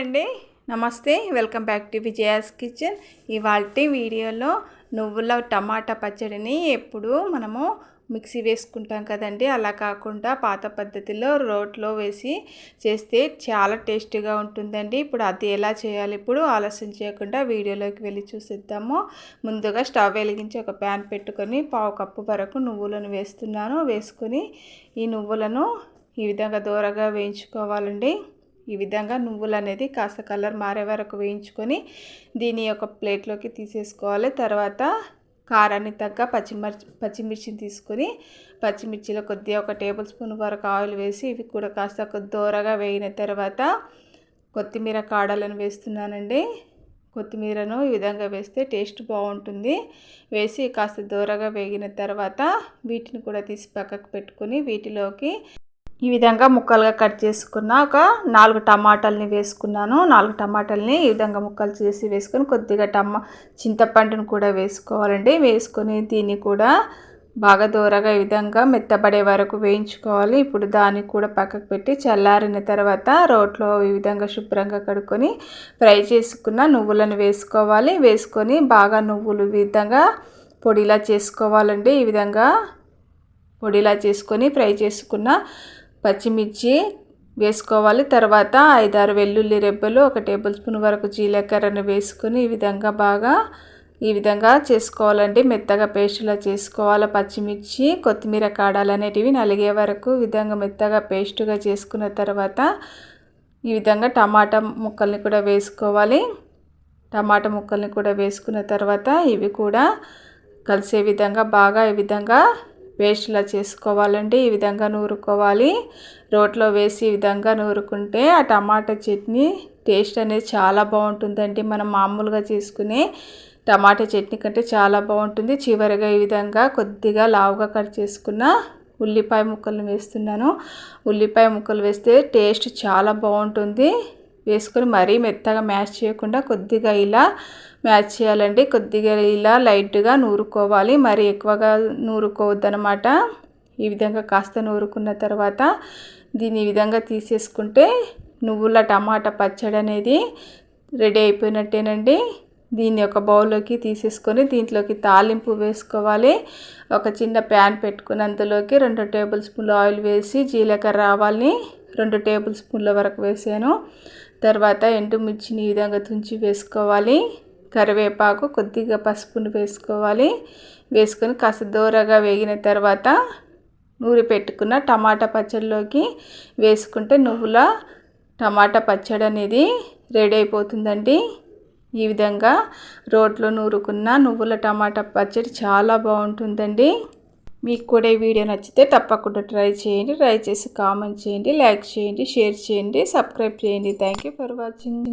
అండి. నమస్తే welcome back to Vijaya's Kitchen. ఇవాళ వీడియోలో నువ్వుల టమాటా పచ్చడిని ఎప్పుడు మనము మిక్సీ వేసుకుంటాం కదండి. అలా కాకుండా పాత పద్ధతిలో రోట్లో వేసి చేస్తే చాలా టేస్టీగా ఉంటుందండి. ఇప్పుడు అది ఎలా చేయాలి ఇప్పుడు ఆలస్యం చేయకుండా వీడియోలోకి వెళ్ళి చూసిద్దాము. ముందుగా స్టవ్ వెలిగించి ఒక ప్యాన్ పెట్టుకొని పావు కప్పు వరకు నువ్వులను వేస్తున్నాను. వేసుకొని ఈ నువ్వులను ఈ విధంగా దూరగా వేయించుకోవాలండి. ఈ విధంగా నువ్వులు అనేది కాస్త కలర్ మారే వరకు వేయించుకొని దీని యొక్క ప్లేట్లోకి తీసేసుకోవాలి. తర్వాత కారాన్ని తగ్గ పచ్చిమిర్చి పచ్చిమిర్చిని తీసుకొని పచ్చిమిర్చిలో కొద్దిగా ఒక టేబుల్ స్పూన్ వరకు ఆయిల్ వేసి ఇవి కూడా కాస్త దూరగా వేగిన తర్వాత కొత్తిమీర కాడలను వేస్తున్నానండి. కొత్తిమీరను ఈ విధంగా వేస్తే టేస్ట్ బాగుంటుంది. వేసి కాస్త దూరగా వేగిన తర్వాత వీటిని కూడా తీసి పక్కకు పెట్టుకొని వీటిలోకి ఈ విధంగా ముక్కలుగా కట్ చేసుకున్న ఒక నాలుగు టమాటాలని వేసుకున్నాను. నాలుగు టమాటాలని ఈ విధంగా ముక్కలు చేసి వేసుకొని కొద్దిగా టమా చింతపండును కూడా వేసుకోవాలండి. వేసుకొని దీన్ని కూడా బాగా దూరగా ఈ విధంగా మెత్తబడే వరకు వేయించుకోవాలి. ఇప్పుడు దాన్ని కూడా పక్కకు పెట్టి చల్లారిన తర్వాత రోట్లో ఈ విధంగా శుభ్రంగా కడుక్కొని ఫ్రై చేసుకున్న నువ్వులను వేసుకోవాలి. వేసుకొని బాగా నువ్వులు ఈ విధంగా పొడిలా చేసుకోవాలండి. ఈ విధంగా పొడిలా చేసుకొని ఫ్రై చేసుకున్న పచ్చిమిర్చి వేసుకోవాలి. తర్వాత ఐదారు వెల్లుల్లి రెబ్బలు ఒక టేబుల్ స్పూన్ వరకు జీలకర్రను వేసుకుని ఈ విధంగా బాగా ఈ విధంగా చేసుకోవాలండి. మెత్తగా పేస్టులా చేసుకోవాలి. పచ్చిమిర్చి కొత్తిమీర కాడాలు అనేటివి నలిగే వరకు విధంగా మెత్తగా పేస్టుగా చేసుకున్న తర్వాత ఈ విధంగా టమాటా ముక్కల్ని కూడా వేసుకోవాలి. టమాటా ముక్కల్ని కూడా వేసుకున్న తర్వాత ఇవి కూడా కలిసే విధంగా బాగా ఈ విధంగా పేస్ట్లా చేసుకోవాలండి ఈ విధంగా నూరుకోవాలి. రోట్లో వేసి ఈ విధంగా నూరుకుంటే ఆ టమాటా చట్నీ టేస్ట్ అనేది చాలా బాగుంటుందండి. మనం మామూలుగా చేసుకునే టమాటా చట్నీ కంటే చాలా బాగుంటుంది. చివరిగా ఈ విధంగా కొద్దిగా లావుగా కట్ చేసుకున్న ఉల్లిపాయ ముక్కలు వేస్తున్నాను. ఉల్లిపాయ ముక్కలు వేస్తే టేస్ట్ చాలా బాగుంటుంది. వేసుకొని మరీ మెత్తగా మ్యాష్ చేయకుండా కొద్దిగా ఇలా మ్యాచ్ చేయాలండి. కొద్దిగా ఇలా లైట్గా నూరుకోవాలి. మరి ఎక్కువగా నూరుకోవద్దనమాట ఈ విధంగా కాస్త నూరుకున్న తర్వాత దీన్ని ఈ విధంగా తీసేసుకుంటే నువ్వుల టమాటా పచ్చడి అనేది రెడీ అయిపోయినట్టేనండి. దీన్ని ఒక బౌల్లోకి తీసేసుకొని దీంట్లోకి తాలింపు వేసుకోవాలి. ఒక చిన్న ప్యాన్ పెట్టుకుని అందులోకి రెండు టేబుల్ స్పూన్లు ఆయిల్ వేసి జీలకర్ర ఆవాల్ని రెండు టేబుల్ స్పూన్ల వరకు వేసాను. తర్వాత ఎండుమిర్చిని ఈ విధంగా తుంచి వేసుకోవాలి. కరివేపాకు కొద్దిగా పసుపును వేసుకోవాలి. వేసుకొని కాస్త దూరగా వేగిన తర్వాత నూరి పెట్టుకున్న టమాటా పచ్చడిలోకి వేసుకుంటే నువ్వుల టమాటా పచ్చడి అనేది రెడీ అయిపోతుందండి. ఈ విధంగా రోట్లో నూరుకున్న నువ్వుల టమాటా పచ్చడి చాలా బాగుంటుందండి. మీకు కూడా ఈ వీడియో నచ్చితే తప్పకుండా ట్రై చేయండి. ట్రై చేసి కామెంట్ చేయండి లైక్ చేయండి షేర్ చేయండి సబ్స్క్రైబ్ చేయండి. Thank you for watching